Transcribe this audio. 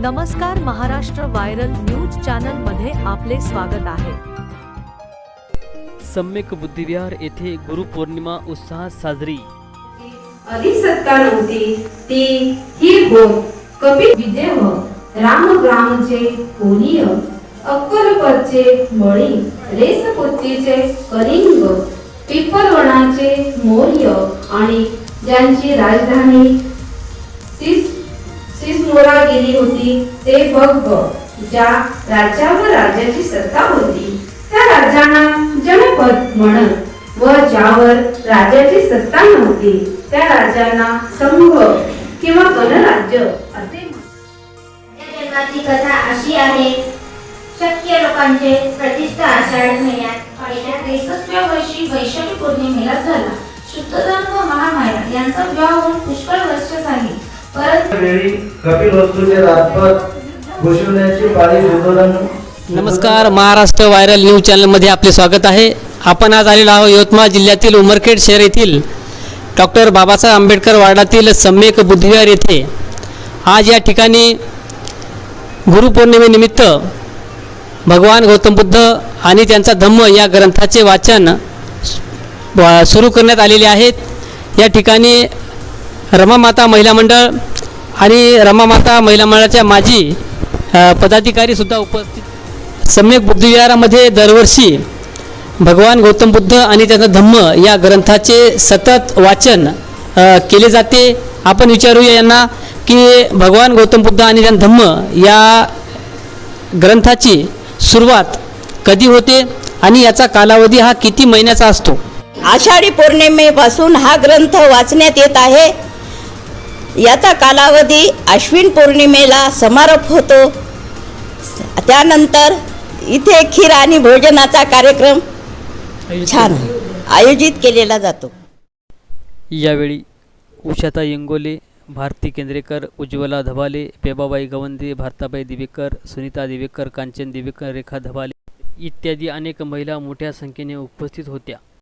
नमस्कार Maharashtra viral news चॅनलमध्ये आपले स्वागत आहे. सम्यक बुद्धिविहार येथे गुरुपौर्णिमा उत्साहात साजरी. अधिक सत्ता नव्हती ती ही कपी विदेह रामग्रामचे कोलीय अक्कलपतचे मळी कलिंग पिप्पलवनाचे मौर्य आणि ज्यांची राजधानी सिस सिसमोरा गेली होती ते बघ ज्या राज्यावर राज्याची सत्ता होती. त्या राजांना जनपद म्हणत व ज्यावर राज्याची सत्ता नव्हती त्या राजांना संघ किंवा गणराज्य असे जन्माची कथा अशी आहे शक्य लोकांचे प्रतिष्ठा आषाढ महिन्यात पहिल्या त्रेसष्टव्या वर्षी वैशाखी पौर्णिमेला झाला. शुद्धधर्म महामाया यांचा विवाह होऊन पुष्कळ वेळी कपिल राजपद घोषवण्याची पाळी नमस्कार महाराष्ट्र व्हायरल न्यूज चॅनलमध्ये आपले स्वागत आहे. आपण आज आलेलो आहोत यवतमाळ जिल्ह्यातील उमरखेड शहर येथील डॉक्टर बाबासाहेब आंबेडकर वार्डातील सम्यक बुद्धिविहार येथे. आज या ठिकाणी गुरुपौर्णिमेनिमित्त भगवान गौतम बुद्ध आणि त्यांचा धम्म या ग्रंथाचे वाचन सुरू करण्यात आलेले आहेत. या ठिकाणी रमामाता महिला मंडळ आणि रमामाता महिला मंडळाच्या माजी पदाधिकारीसुद्धा उपस्थित. सम्यक बुद्धिविहारामध्ये दरवर्षी भगवान गौतम बुद्ध आणि त्यांचा धम्म या ग्रंथाचे सतत वाचन केले जाते. आपण विचारूया यांना की भगवान गौतम बुद्ध आणि त्यांचा धम्म या ग्रंथाची सुरुवात कधी होते आणि याचा कालावधी हा किती महिन्याचा असतो? आषाढी पौर्णिमेपासून हा ग्रंथ वाचण्यात येत आहे. याचा कालावधी अश्विन पौर्णिमेला समारोप होतो. त्यानंतर इथे खीर आणि भोजनाचा कार्यक्रम छान आयोजित केलेला जातो. यावेळी उषाता येंगोले भारती केंद्रेकर उज्ज्वला धबाले बेबाबाई गवंदे भारताबाई दिवेकर सुनीता दिवेकर कांचन दिवेकर रेखा धबाले इत्यादी अनेक महिला मोठ्या संख्येने उपस्थित होत्या.